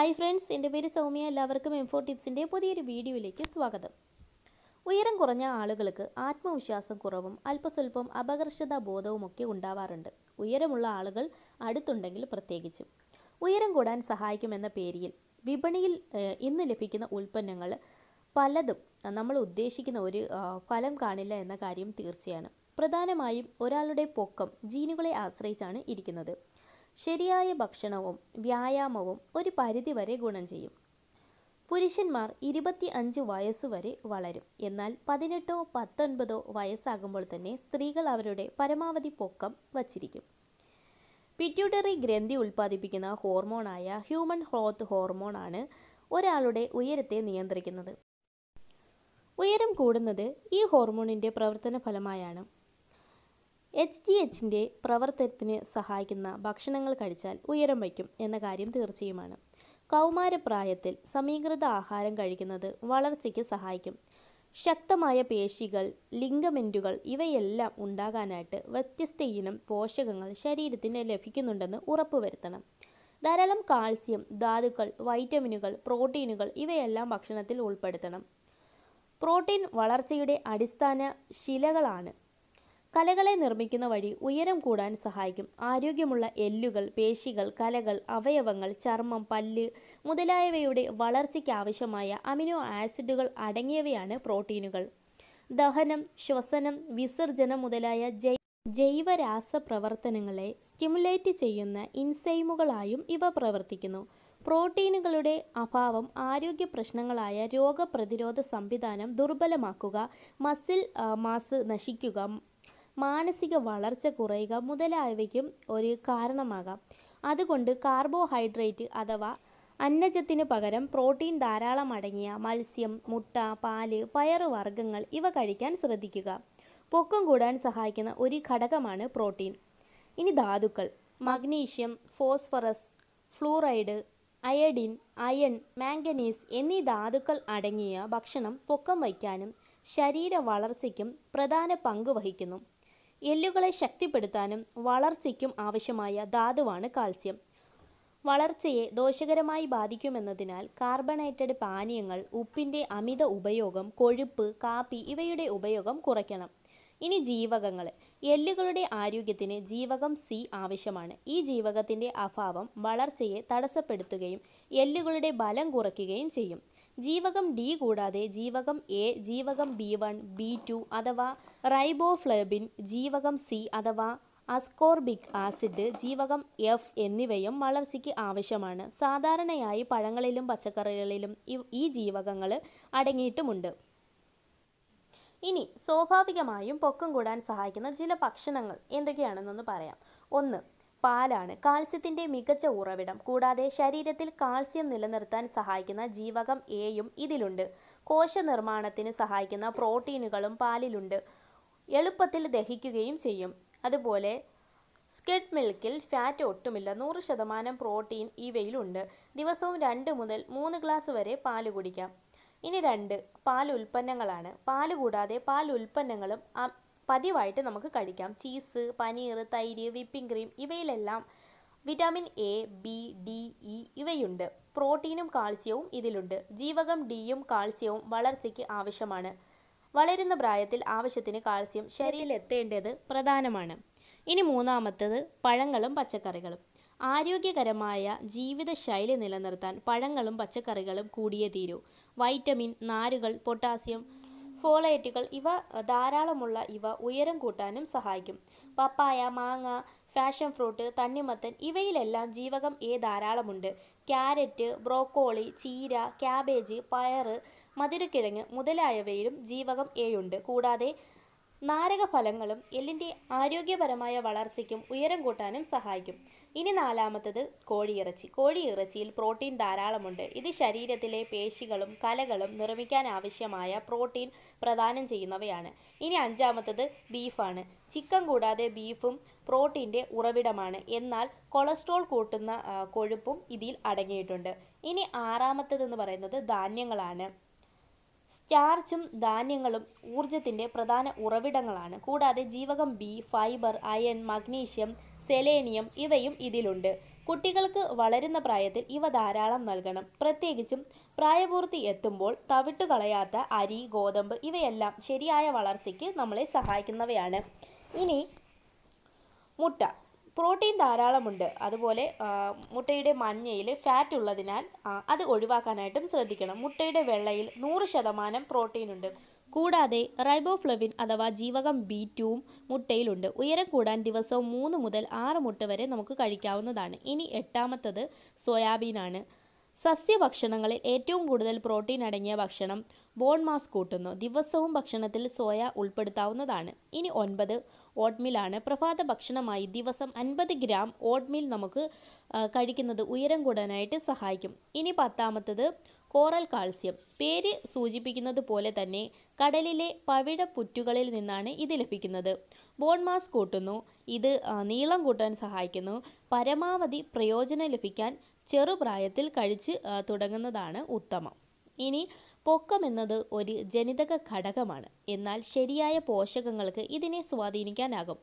Hi friends എന്റെ പേര് സൗമ്യ. എല്ലാവർക്കും എം ഫോർ ടിപ്സിന്റെ പുതിയൊരു വീഡിയോയിലേക്ക് സ്വാഗതം. ഉയരം കുറഞ്ഞ ആളുകൾക്ക് ആത്മവിശ്വാസം കുറവും അല്പസ്വല്പം അപകർഷത ബോധവുമൊക്കെ ഉണ്ടാവാറുണ്ട്. ഉയരമുള്ള ആളുകൾ അടുത്തുണ്ടെങ്കിൽ പ്രത്യേകിച്ചും. ഉയരം കൂടാൻ സഹായിക്കുമെന്ന പേരിൽ വിപണിയിൽ ഇന്ന് ലഭിക്കുന്ന ഉൽപ്പന്നങ്ങൾ പലതും നമ്മൾ ഉദ്ദേശിക്കുന്ന ഒരു ഫലം കാണില്ല എന്ന കാര്യം തീർച്ചയാണ്. പ്രധാനമായും ഒരാളുടെ പൊക്കം ജീനുകളെ ആശ്രയിച്ചാണ് ഇരിക്കുന്നത്. ശരിയായ ഭക്ഷണവും വ്യായാമവും ഒരു പരിധിവരെ ഗുണം ചെയ്യും. പുരുഷന്മാർ ഇരുപത്തി അഞ്ച് വയസ്സുവരെ വളരും. എന്നാൽ പതിനെട്ടോ പത്തൊൻപതോ വയസ്സാകുമ്പോൾ തന്നെ സ്ത്രീകൾ അവരുടെ പരമാവധി പൊക്കം വച്ചിരിക്കും. പിറ്റ്യൂട്ടറി ഗ്രന്ഥി ഉൽപ്പാദിപ്പിക്കുന്ന ഹോർമോണായ ഹ്യൂമൻ ഗ്രോത്ത് ഹോർമോണാണ് ഒരാളുടെ ഉയരത്തെ നിയന്ത്രിക്കുന്നത്. ഉയരം കൂടുന്നത് ഈ ഹോർമോണിന്റെ പ്രവർത്തന ഫലമായാണ് എച്ച് ഡി എച്ചിന്റെ പ്രവർത്തനത്തിന് സഹായിക്കുന്ന ഭക്ഷണങ്ങൾ കഴിച്ചാൽ ഉയരം വയ്ക്കും എന്ന കാര്യം തീർച്ചയുമാണ്. കൗമാരപ്രായത്തിൽ സമീകൃത ആഹാരം കഴിക്കുന്നത് വളർച്ചയ്ക്ക് സഹായിക്കും. ശക്തമായ പേശികൾ ലിംഗമെന്റുകൾ ഇവയെല്ലാം ഉണ്ടാകാനായിട്ട് വ്യത്യസ്ത ഇനം പോഷകങ്ങൾ ശരീരത്തിന് ലഭിക്കുന്നുണ്ടെന്ന് ഉറപ്പുവരുത്തണം. ധാരാളം കാൽസ്യം ധാതുക്കൾ വൈറ്റമിനുകൾ പ്രോട്ടീനുകൾ ഇവയെല്ലാം ഭക്ഷണത്തിൽ ഉൾപ്പെടുത്തണം. പ്രോട്ടീൻ വളർച്ചയുടെ അടിസ്ഥാന ശിലകളാണ് കലകളെ നിർമ്മിക്കുന്ന വഴി ഉയരം കൂടാൻ സഹായിക്കും. ആരോഗ്യമുള്ള എല്ലുകൾ പേശികൾ കലകൾ അവയവങ്ങൾ ചർമ്മം പല്ല് മുതലായവയുടെ വളർച്ചയ്ക്ക് ആവശ്യമായ അമിനോ ആസിഡുകൾ അടങ്ങിയവയാണ് പ്രോട്ടീനുകൾ. ദഹനം ശ്വസനം വിസർജനം മുതലായ ജൈ ജൈവരാസ പ്രവർത്തനങ്ങളെ സ്റ്റിമുലേറ്റ് ചെയ്യുന്ന ഇൻസൈമുകളായും ഇവ പ്രവർത്തിക്കുന്നു. പ്രോട്ടീനുകളുടെ അഭാവം ആരോഗ്യ പ്രശ്നങ്ങളായ രോഗപ്രതിരോധ സംവിധാനം ദുർബലമാക്കുക മസിൽ മാസ് നശിക്കുക മാനസിക വളർച്ച കുറയുക മുതലായവയ്ക്കും ഒരു കാരണമാകാം. അതുകൊണ്ട് കാർബോഹൈഡ്രേറ്റ് അഥവാ അന്നജത്തിന് പകരം പ്രോട്ടീൻ ധാരാളം അടങ്ങിയ മത്സ്യം മുട്ട പാൽ പയറുവർഗങ്ങൾ ഇവ കഴിക്കാൻ ശ്രദ്ധിക്കുക. പൊക്കം കൂടാൻ സഹായിക്കുന്ന ഒരു ഘടകമാണ് പ്രോട്ടീൻ. ഇനി ധാതുക്കൾ. Magnesium phosphorus fluoride iodine iron manganese എന്നീ ധാതുക്കൾ അടങ്ങിയ ഭക്ഷണം പൊക്കം വയ്ക്കാനും ശരീര വളർച്ചയ്ക്കും പ്രധാന പങ്ക് വഹിക്കുന്നു. എല്ലുകളെ ശക്തിപ്പെടുത്താനും വളർച്ചയ്ക്കും ആവശ്യമായ ധാതുവാണ് കാൽസ്യം. വളർച്ചയെ ദോഷകരമായി ബാധിക്കുമെന്നതിനാൽ കാർബണേറ്റഡ് പാനീയങ്ങൾ ഉപ്പിന്റെ അമിത ഉപയോഗം കൊഴുപ്പ് കാപ്പി ഇവയുടെ ഉപയോഗം കുറയ്ക്കണം. ഇനി ജീവകങ്ങൾ. എല്ലുകളുടെ ആരോഗ്യത്തിന് ജീവകം സി ആവശ്യമാണ്. ഈ ജീവകത്തിന്റെ അഭാവം വളർച്ചയെ തടസ്സപ്പെടുത്തുകയും എല്ലുകളുടെ ബലം കുറയ്ക്കുകയും ചെയ്യും. ജീവകം ഡി കൂടാതെ ജീവകം എ ജീവകം ബി വൺ ബി ടു അഥവാ റൈബോഫ്ലേബിൻ ജീവകം സി അഥവാ അസ്കോർബിക് ആസിഡ് ജീവകം എഫ് എന്നിവയും വളർച്ചയ്ക്ക് ആവശ്യമാണ്. സാധാരണയായി പഴങ്ങളിലും പച്ചക്കറികളിലും ഈ ജീവകങ്ങൾ അടങ്ങിയിട്ടുമുണ്ട്. ഇനി സ്വാഭാവികമായും പൊക്കം കൂടാൻ സഹായിക്കുന്ന ചില ഭക്ഷണങ്ങൾ എന്തൊക്കെയാണെന്നൊന്ന് പറയാം. ഒന്ന് പാലാണ് കാൽസ്യത്തിന്റെ മികച്ച ഉറവിടം. കൂടാതെ ശരീരത്തിൽ കാൽസ്യം നിലനിർത്താൻ സഹായിക്കുന്ന ജീവകം എയും ഇതിലുണ്ട്. കോശനിർമ്മാണത്തിന് സഹായിക്കുന്ന പ്രോട്ടീനുകളും പാലിലുണ്ട്. എളുപ്പത്തിൽ ദഹിക്കുകയും ചെയ്യും. അതുപോലെ സ്കിഡ് മിൽക്കിൽ ഫാറ്റ് ഒട്ടുമില്ല. നൂറ് ശതമാനം പ്രോട്ടീൻ ഇവയിലുണ്ട്. ദിവസവും രണ്ട് മുതൽ മൂന്ന് ഗ്ലാസ് വരെ പാൽ കുടിക്കാം. ഇനി രണ്ട് പാൽ ഉൽപ്പന്നങ്ങളാണ് പാൽ കൂടാതെ പാൽ ഉൽപ്പന്നങ്ങളും പതിവായിട്ട് നമുക്ക് കഴിക്കാം ചീസ് പനീർ തൈര് whipping cream ഇവയിലെല്ലാം vitamin A B D E ഇവയുണ്ട്. പ്രോട്ടീനും കാൽസ്യവും ഇതിലുണ്ട്. ജീവകം ഡിയും കാൽസ്യവും വളർച്ചയ്ക്ക് ആവശ്യമാണ്. വളരുന്ന പ്രായത്തിൽ ആവശ്യത്തിന് കാൽസ്യം ശരീരത്തിലെത്തേണ്ടത് പ്രധാനമാണ്. ഇനി മൂന്നാമത്തത് പഴങ്ങളും പച്ചക്കറികളും. ആരോഗ്യകരമായ ജീവിതശൈലി നിലനിർത്താൻ പഴങ്ങളും പച്ചക്കറികളും കൂടിയേ തീരൂ. വൈറ്റമിൻ നാരുകൾ പൊട്ടാസ്യം ഫോളേറ്റുകൾ ഇവ ധാരാളമുള്ള ഇവ ഉയരം കൂട്ടാനും സഹായിക്കും. പപ്പായ മാങ്ങ ഫാഷൻ ഫ്രൂട്ട് തണ്ണിമത്തൻ ഇവയിലെല്ലാം ജീവകം എ ധാരാളമുണ്ട്. ക്യാരറ്റ് ബ്രോക്കോളി ചീര ക്യാബേജ് പയർ മധുരക്കിഴങ്ങ് മുതലായവയിലും ജീവകം എ ഉണ്ട്. കൂടാതെ നാരകഫലങ്ങളും എല്ലിന്റെ ആരോഗ്യപരമായ വളർച്ചയ്ക്കും ഉയരം കൂട്ടാനും സഹായിക്കും. ഇനി നാലാമത്തത് കോഴിയിറച്ചി. കോഴിയിറച്ചിയിൽ പ്രോട്ടീൻ ധാരാളമുണ്ട്. ഇത് ശരീരത്തിലെ പേശികളും കലകളും നിർമ്മിക്കാൻ ആവശ്യമായ പ്രോട്ടീൻ പ്രദാനം ചെയ്യുന്നവയാണ്. ഇനി അഞ്ചാമത്തത് ബീഫാണ്. ചിക്കൻ കൂടാതെ ബീഫും പ്രോട്ടീന്റെ ഉറവിടമാണ്. എന്നാൽ കൊളസ്ട്രോൾ കൂട്ടുന്ന കൊഴുപ്പും ഇതിൽ അടങ്ങിയിട്ടുണ്ട്. ഇനി ആറാമത്തതെന്ന് പറയുന്നത് ധാന്യങ്ങളാണ്. സ്റ്റാർച്ചും ധാന്യങ്ങളും ഊർജത്തിന്റെ പ്രധാന ഉറവിടങ്ങളാണ്. കൂടാതെ ജീവകം B fibre iron magnesium selenium ഇവയും ഇതിലുണ്ട്. കുട്ടികൾക്ക് വളരുന്ന പ്രായത്തിൽ ഇവ ധാരാളം നൽകണം. പ്രത്യേകിച്ചും പ്രായപൂർത്തി എത്തുമ്പോൾ തവിട്ട് കളയാത്ത അരി ഗോതമ്പ് ഇവയെല്ലാം ശരിയായ വളർച്ചയ്ക്ക് നമ്മളെ സഹായിക്കുന്നവയാണ്. ഇനി മുട്ട. പ്രോട്ടീൻ ധാരാളമുണ്ട്. അതുപോലെ മുട്ടയുടെ മഞ്ഞയിൽ ഫാറ്റ് ഉള്ളതിനാൽ അത് ഒഴിവാക്കാനായിട്ടും ശ്രദ്ധിക്കണം. മുട്ടയുടെ വെള്ളയിൽ നൂറ് ശതമാനം പ്രോട്ടീൻ ഉണ്ട് കൂടാതെ റൈബോഫ്ലവിൻ അഥവാ ജീവകം ബി ടുവും മുട്ടയിലുണ്ട്. ഉയരം കൂടാൻ ദിവസവും മൂന്ന് മുതൽ ആറ് മുട്ട വരെ നമുക്ക് കഴിക്കാവുന്നതാണ്. ഇനി എട്ടാമത്തത് സോയാബീനാണ്. സസ്യഭക്ഷണങ്ങളിൽ ഏറ്റവും കൂടുതൽ പ്രോട്ടീൻ അടങ്ങിയ ഭക്ഷണം ബോൺ മാസ് കൂട്ടുന്നു. ദിവസവും ഭക്ഷണത്തിൽ സോയ ഉൾപ്പെടുത്താവുന്നതാണ്. ഇനി ഒൻപത് ഓട്ട്മീലാണ് പ്രഭാത ഭക്ഷണമായി ദിവസം അൻപത് ഗ്രാം ഓട്ട്മീൽ നമുക്ക് കഴിക്കുന്നത് ഉയരം കൂടാനായിട്ട് സഹായിക്കും. ഇനി പത്താമത്തത് കോറൽ കാൽസ്യം. പേര് സൂചിപ്പിക്കുന്നത് പോലെ തന്നെ കടലിലെ പവിഴ പുറ്റുകളിൽ നിന്നാണ് ഇത് ലഭിക്കുന്നത്. ബോൺ മാസ് കൂട്ടുന്നു. ഇത് നീളം കൂട്ടാൻ സഹായിക്കുന്നു. പരമാവധി പ്രയോജനം ലഭിക്കാൻ ചെറുപ്രായത്തിൽ കഴിച്ച് തുടങ്ങുന്നതാണ് ഉത്തമം. ഇനി പൊക്കം എന്നത് ഒരു ജനിതക ഘടകമാണ്. എന്നാൽ ശരിയായ പോഷകങ്ങൾക്ക് ഇതിനെ സ്വാധീനിക്കാനാകും.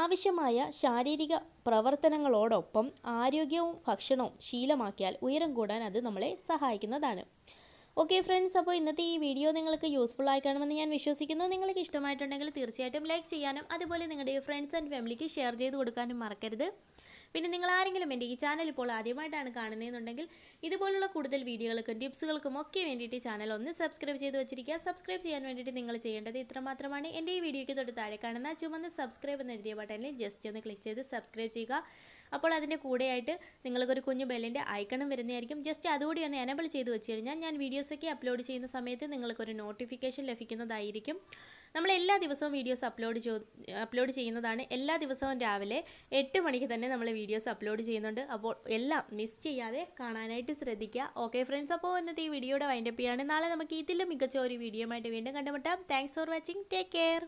ആവശ്യമായ ശാരീരിക പ്രവർത്തനങ്ങളോടൊപ്പം ആരോഗ്യവും ഭക്ഷണവും ശീലമാക്കിയാൽ ഉയരം കൂടാൻ അത് നമ്മളെ സഹായിക്കുന്നതാണ്. ഓക്കെ ഫ്രണ്ട്സ് അപ്പോൾ ഇന്നത്തെ ഈ വീഡിയോ നിങ്ങൾക്ക് യൂസ്ഫുൾ ആയി കാണുമെന്ന് ഞാൻ വിശ്വസിക്കുന്നു. നിങ്ങൾക്ക് ഇഷ്ടമായിട്ടുണ്ടെങ്കിൽ തീർച്ചയായിട്ടും ലൈക്ക് ചെയ്യാനും അതുപോലെ നിങ്ങളുടെ ഫ്രണ്ട്സ് ആൻഡ് ഫാമിലിക്ക് ഷെയർ ചെയ്ത് കൊടുക്കാനും മറക്കരുത്. പിന്നെ നിങ്ങൾ ആരെങ്കിലും എന്റെ ഈ ചാനൽ ഇപ്പോൾ ആദ്യമായിട്ടാണ് കാണുന്നതെന്നുണ്ടെങ്കിൽ ഇതുപോലുള്ള കൂടുതൽ വീഡിയോകൾക്കും ടിപ്സുകൾക്കും ഒക്കെ വേണ്ടിയിട്ട് ചാനൽ ഒന്ന് സബ്സ്ക്രൈബ് ചെയ്ത് വെച്ചിരിക്കുക. സബ്സ്ക്രൈബ് ചെയ്യാൻ വേണ്ടിയിട്ട് നിങ്ങൾ ചെയ്യേണ്ടത് ഇത്ര മാത്രമാണ് എന്റെ ഈ വീഡിയോയ്ക്ക് തൊട്ട് താഴെ കാണുന്ന ചുമന്ന് സബ്സ്ക്രൈബ് എന്ന് എഴുതിയ ബട്ടണിൽ ജസ്റ്റ് ഒന്ന് ക്ലിക്ക് ചെയ്ത് സബ്സ്ക്രൈബ് ചെയ്യുക. അപ്പോൾ അതിന്റെ കൂടെയായിട്ട് നിങ്ങൾക്കൊരു കുഞ്ഞു ബെല്ലിന്റെ ഐക്കണും വരുന്നതായിരിക്കും. ജസ്റ്റ് അതുകൂടി ഒന്ന് എനബിൾ ചെയ്ത് വെച്ച് കഴിഞ്ഞാൽ ഞാൻ വീഡിയോസൊക്കെ അപ്ലോഡ് ചെയ്യുന്ന സമയത്ത് നിങ്ങൾക്കൊരു നോട്ടിഫിക്കേഷൻ ലഭിക്കുന്നതായിരിക്കും. നമ്മൾ എല്ലാ ദിവസവും വീഡിയോസ് അപ്ലോഡ് അപ്ലോഡ് ചെയ്യുന്നതാണ്. എല്ലാ ദിവസവും രാവിലെ എട്ട് മണിക്ക് തന്നെ നമ്മൾ വീഡിയോസ് അപ്ലോഡ് ചെയ്യുന്നുണ്ട്. അപ്പോൾ എല്ലാം മിസ് ചെയ്യാതെ കാണാനായിട്ട് ശ്രദ്ധിക്കുക. ഓക്കെ ഫ്രണ്ട്സ് അപ്പോൾ ഇന്നത്തെ ഈ വീഡിയോയുടെ വൈൻഡപ്പ് ചെയ്യാണ്. നാളെ നമുക്ക് ഇതിലും മികച്ച ഒരു വീഡിയോ ആയിട്ട് വീണ്ടും കണ്ടുമുട്ടാം. Thanks for watching take care